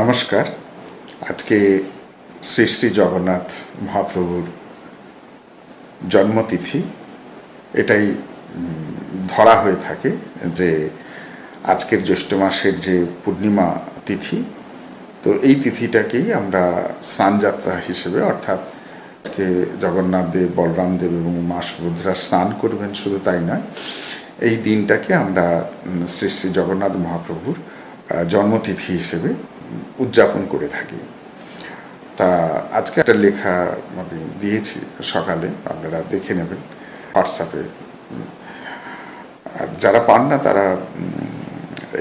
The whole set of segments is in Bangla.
নমস্কার। আজকে শ্রী শ্রী জগন্নাথ মহাপ্রভুর জন্মতিথি। এটাই ধরা হয়ে থাকে যে আজকের জ্যৈষ্ঠ মাসের যে পূর্ণিমা তিথি, তো এই তিথিটাকেই আমরা স্নানযাত্রা হিসেবে, অর্থাৎ আজকে জগন্নাথ দেব, বলরাম দেব এবং মা সুভদ্রা স্নান করবেন, শুধু তাই নয়, এই দিনটাকে আমরা শ্রী শ্রী জগন্নাথ মহাপ্রভুর জন্মতিথি হিসেবে উদযাপন করে থাকি। তা আজকে একটা লেখা আমি দিয়েছি সকালে, আপনারা দেখে নেবেন হোয়াটসঅ্যাপে। আর যারা পান না, তারা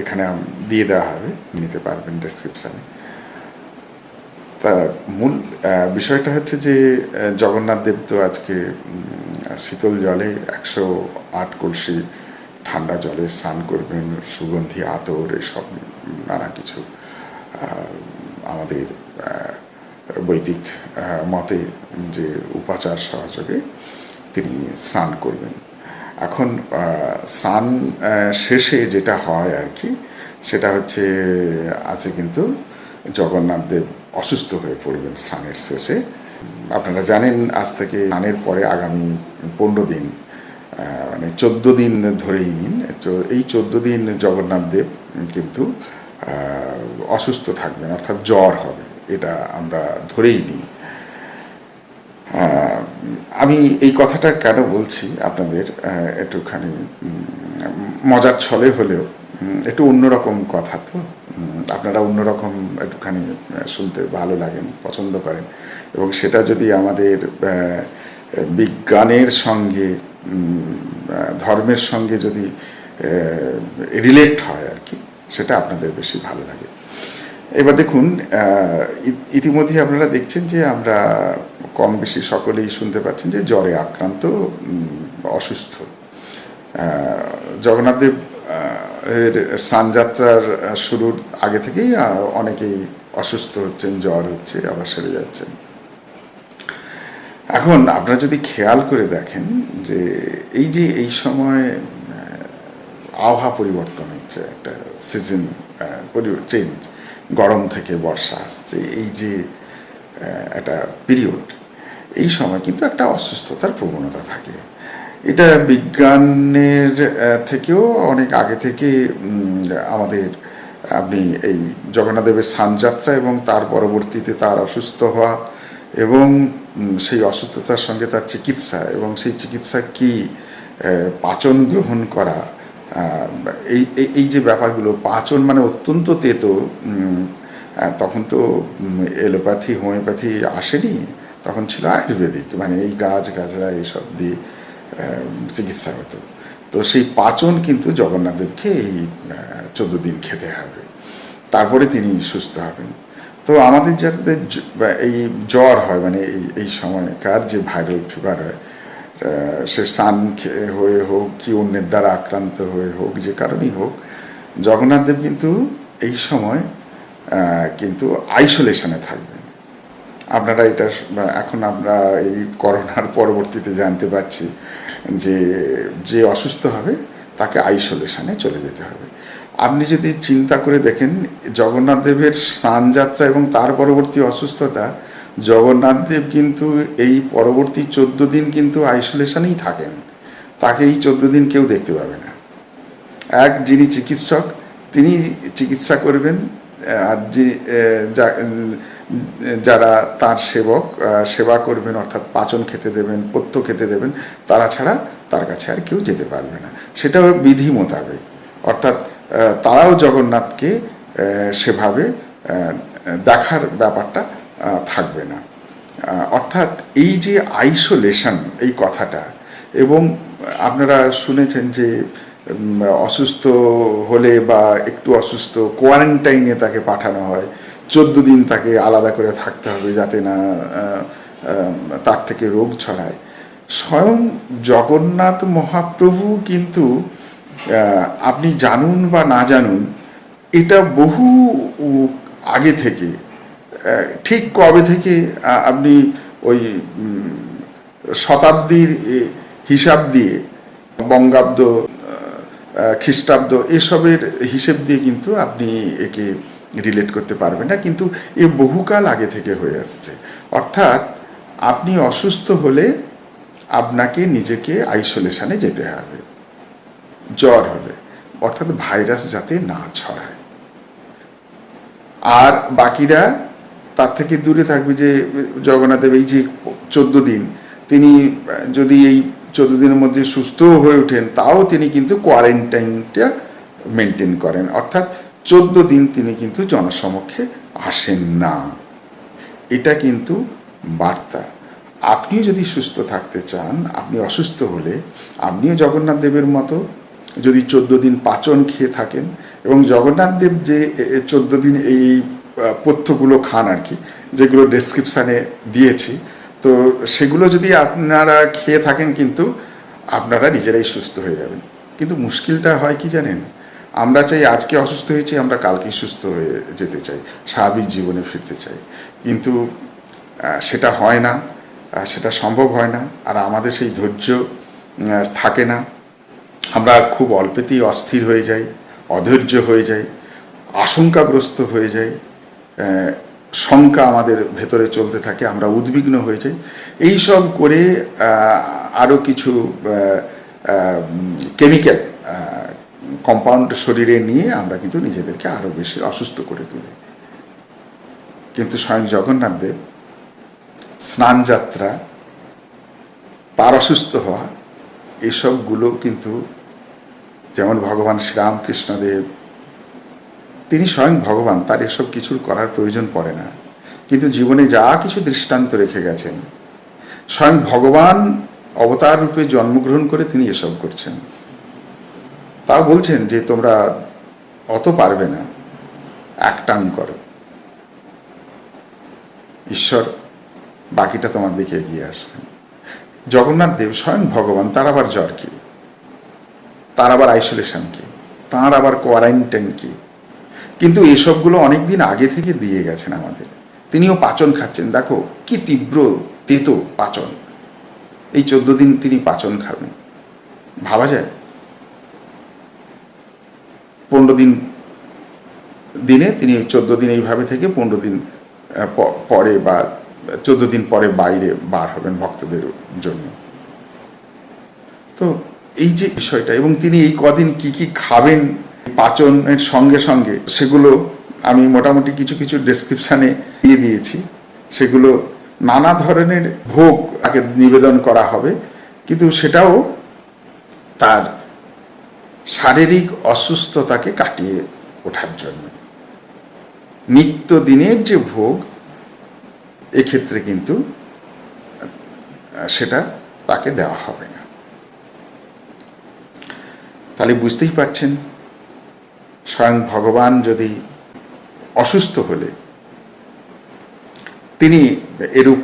এখানে দিয়ে দেওয়া হবে, নিতে পারবেন ডেসক্রিপশানে তা মূল বিষয়টা হচ্ছে যে জগন্নাথ দেব তো আজকে শীতল জলে একশো আট কলসি ঠান্ডা জলে স্নান করবেন, সুগন্ধি, আতর, এসব নানা কিছু। আমাদের বৈদিক মতে যে উপাচার সহযোগে তিনি স্নান করবেন। এখন স্নান শেষে যেটা হয় আর কি, সেটা হচ্ছে, আছে কিন্তু জগন্নাথ দেব অসুস্থ হয়ে পড়বেন স্নানের শেষে। আপনারা জানেন, আজ থেকে স্নানের পরে আগামী পনেরো দিন মানে চোদ্দ দিন ধরেই নিন। এই চোদ্দ দিন জগন্নাথ দেব কিন্তু অসুস্থ থাকবেন, অর্থাৎ জ্বর হবে, এটা আমরা ধরেই নিই। আমি এই কথাটা কেন বলছি আপনাদের একটুখানি মজার ছলে হলেও একটু অন্যরকম কথা তো আপনারা অন্যরকম একটুখানি শুনতে ভালো লাগেন, পছন্দ করেন। এবং সেটা যদি আমাদের বিজ্ঞানের সঙ্গে ধর্মের সঙ্গে যদি রিলেট হয় আর কি সেটা আপনাদের বেশি ভালো লাগে। এবার দেখুন ইতিমধ্যে আপনারা দেখছেন যে আমরা কম বেশি সকলেই শুনতে পাচ্ছেন যে জ্বরে আক্রান্ত অসুস্থ। আহ, জগন্নাথ দেব আহ, এর স্নানযাত্রার শুরুর আগে থেকেই অনেকেই অসুস্থ হচ্ছেন জ্বর হচ্ছে আবার সেরে যাচ্ছেন। এখন আপনারা যদি খেয়াল করে দেখেন যে এই যে এই সময় আবহাওয়া পরিবর্তন হচ্ছে, একটা সিজন চেঞ্জ গরম থেকে বর্ষা আসছে, এই যে একটা পিরিয়ড এই সময় কিন্তু একটা অসুস্থতার প্রবণতা থাকে। এটা বিজ্ঞানের থেকেও অনেক আগে থেকে আমাদের, আপনি এই জগন্নাথদেবের স্নানযাত্রা এবং তার পরবর্তীতে তার অসুস্থ হওয়া এবং সেই অসুস্থতার সঙ্গে তার চিকিৎসা এবং সেই চিকিৎসা কি পাচন গ্রহণ করা এই এই- যে ব্যাপারগুলো, পাচন মানে অত্যন্ত তেতো তখন তো এলোপ্যাথি, হোমিওপ্যাথি আসেনি, তখন ছিল আয়ুর্বেদিক মানে এই গাছ গাছরা এইসব দিয়ে চিকিৎসা হতো। তো সেই পাচন কিন্তু জগন্নাথদেবকে এই চোদ্দ দিন খেতে হবে। তারপরে তিনি সুস্থ হবেন। তো আমাদের যাতে এই জ্বর হয় মানে এই সময়কার যে ভাইরাল ফিভার হয় সে খেয়ে হয়ে হোক কি অন্যের দ্বারা আক্রান্ত হয়ে হোক, যে কারণেই হোক, জগন্নাথ দেব কিন্তু এই সময় কিন্তু আইসোলেশনে থাকবেন। আপনারা এটা এখন আমরা এই করোনার পরবর্তীতে জানতে পারছি যে যে অসুস্থ হবে, তাকে আইসোলেশনে চলে যেতে হবে। আপনি যদি চিন্তা করে দেখেন, জগন্নাথ দেবের স্নানযাত্রা এবং তার পরবর্তী অসুস্থতা জগন্নাথ দেব কিন্তু এই পরবর্তী চোদ্দ দিন কিন্তু আইসোলেশনেই থাকেন। তাকে এই চোদ্দ দিন কেউ দেখতে পাবে না। এক, যিনি চিকিৎসক, তিনি চিকিৎসা করবেন আর যে যারা তার সেবক সেবা করবেন, অর্থাৎ পাচন খেতে দেবেন, পথ্য খেতে দেবেন, তারা ছাড়া তার কাছে আর কেউ যেতে পারবে না। সেটাও বিধি মোতাবেক। অর্থাৎ তারাও জগন্নাথকে সেভাবে দেখার ব্যাপারটা থাকবে না। অর্থাৎ এই যে আইসোলেশন এই কথাটা, এবং আপনারা শুনেছেন যে অসুস্থ হলে বা একটু অসুস্থ কোয়ারেন্টাইনে তাকে পাঠানো হয়। চোদ্দ দিন তাকে আলাদা করে থাকতে হবে যাতে না তার থেকে রোগ ছড়ায়। স্বয়ং জগন্নাথ মহাপ্রভু কিন্তু আপনি জানুন বা না জানুন, এটা বহু আগে থেকে ঠিক কবে থেকে আপনি ওই শতাব্দীর হিসাব দিয়ে বঙ্গাব্দ খ্রিস্টাব্দ এসবের হিসেব দিয়ে কিন্তু আপনি একে রিলেট করতে পারবেন না। কিন্তু এ বহুকাল আগে থেকে হয়ে আসছে। অর্থাৎ আপনি অসুস্থ হলে আপনাকে নিজেকে আইসোলেশনে যেতে হবে। জ্বর হলে অর্থাৎ ভাইরাস যাতে না ছড়ায়। আর বাকিরা তার থেকে দূরে থাকবে যে জগন্নাথদেব এই যে চোদ্দ দিন, তিনি, যদি এই চোদ্দ দিনের মধ্যে সুস্থও হয়ে ওঠেন, তাও তিনি কিন্তু কোয়ারেন্টাইনটা মেনটেন করেন। অর্থাৎ চোদ্দ দিন তিনি কিন্তু জনসমক্ষে আসেন না। এটা কিন্তু বার্তা। আপনিও যদি সুস্থ থাকতে চান, আপনি অসুস্থ হলে আপনিও জগন্নাথ দেবের মতো যদি চোদ্দ দিন পাচন খেয়ে থাকেন এবং জগন্নাথ দেব যে চোদ্দ দিন এই পথ্যগুলো খান আর কি, যেগুলো ডেসক্রিপশানে দিয়েছি। তো সেগুলো যদি আপনারা খেয়ে থাকেন কিন্তু আপনারা নিজেরাই সুস্থ হয়ে যাবেন। কিন্তু মুশকিলটা হয় কি জানেন? আমরা চাই আজকে অসুস্থ হয়েছি, আমরা কালকেই সুস্থ হয়ে যেতে চাই, স্বাভাবিক জীবনে ফিরতে চাই। কিন্তু সেটা হয় না সেটা সম্ভব হয় না, আর আমাদের সেই ধৈর্য থাকে না। আমরা খুব অল্পেতেই অস্থির হয়ে যাই, অধৈর্য হয়ে যাই, আশঙ্কাগ্রস্ত হয়ে যাই শঙ্কা আমাদের ভেতরে চলতে থাকে, আমরা উদ্বিগ্ন হয়ে যাই। এই সব করে আরও কিছু কেমিক্যাল কম্পাউন্ড শরীরে নিয়ে আমরা কিন্তু নিজেদেরকে আরও বেশি অসুস্থ করে তুলি। কিন্তু স্বয়ং জগন্নাথ স্নানযাত্রা স্নান তার অসুস্থ হওয়া, এসবগুলো কিন্তু যেমন ভগবান শ্রীরামকৃষ্ণদেব তিনি স্বয়ং ভগবান, তার এসব কিছুর করার প্রয়োজন পড়ে না। কিন্তু জীবনে যা কিছু দৃষ্টান্ত রেখে গেছেন, স্বয়ং ভগবান অবতার রূপে জন্মগ্রহণ করে তিনি এসব করছেন। তাও বলছেন যে, তোমরা অত পারবে না। এক টান করো। ঈশ্বর, বাকিটা তোমার দিকে এগিয়ে আসবেন জগন্নাথ দেব স্বয়ং ভগবান, তার আবার জ্বর কি? তার আবার আইসোলেশন কি? তার আবার কোয়ারেন্টাইন কি? কিন্তু এসবগুলো অনেক দিন আগে থেকে দিয়ে গেছেন আমাদের। তিনিও পাচন খাচ্ছেন। দেখো, কি তীব্র তেতো পাচন। এই চোদ্দ দিন তিনি পাচন খাবেন। ভাবা যায়? পনেরো দিন দিনে তিনি চোদ্দ দিন এইভাবে থেকে পনেরো দিন পরে বা চোদ্দ দিন পরে বাইরে বার হবেন ভক্তদের জন্য। তো এই যে বিষয়টা, এবং তিনি এই কদিন কি কি খাবেন পাচনের সঙ্গে সঙ্গে সেগুলো আমি মোটামুটি কিছু কিছু ডেসক্রিপশানে দিয়ে দিয়েছি। সেগুলো নানা ধরনের ভোগ তাকে নিবেদন করা হবে, কিন্তু সেটাও তার শারীরিক অসুস্থতাকে কাটিয়ে ওঠার জন্য। নিত্য দিনের যে ভোগ, এক্ষেত্রে কিন্তু সেটা তাকে দেওয়া হবে না। তাহলে বুঝতেই পারছেন স্বয়ং ভগবান যদি অসুস্থ হলে, তিনি এরূপ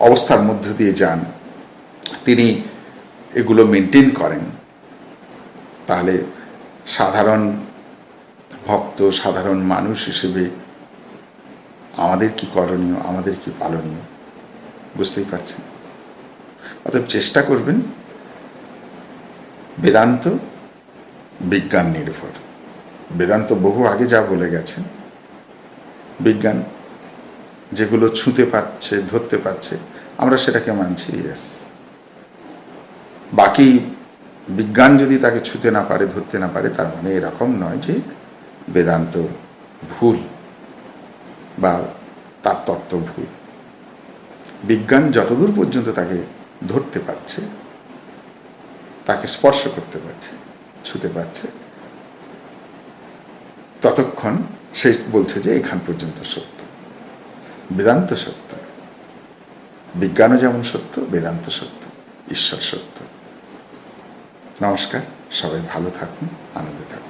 অবস্থার মধ্য দিয়ে যান, তিনি এগুলো মেনটেন করেন, তাহলে সাধারণ ভক্ত, সাধারণ মানুষ হিসেবে আমাদের কি করণীয়, আমাদের কি পালনীয়? বুঝতেই পারছেন? অতএব চেষ্টা করবেন, বেদান্ত, বিজ্ঞান নির্ভর। বেদান্ত বহু আগে যা বলে গেছেন, বিজ্ঞান যেগুলো ছুঁতে পাচ্ছে ধরতে পাচ্ছে আমরা সেটাকে মানছি ইয়েস বাকি বিজ্ঞান যদি তাকে ছুঁতে না পারে, ধরতে না পারে, তার মানে এরকম নয় যে বেদান্ত ভুল বা তার তত্ত্ব ভুল। বিজ্ঞান যতদূর পর্যন্ত তাকে ধরতে পারছে, তাকে স্পর্শ করতে পারছে, ছুতে পারছে ততক্ষণ সে বলছে যে এখান পর্যন্ত সত্য। বেদান্ত সত্য। বিজ্ঞানও যেমন সত্য, বেদান্ত সত্য, ঈশ্বর সত্য। নমস্কার, সবাই ভালো থাকুন, আনন্দে থাকুন।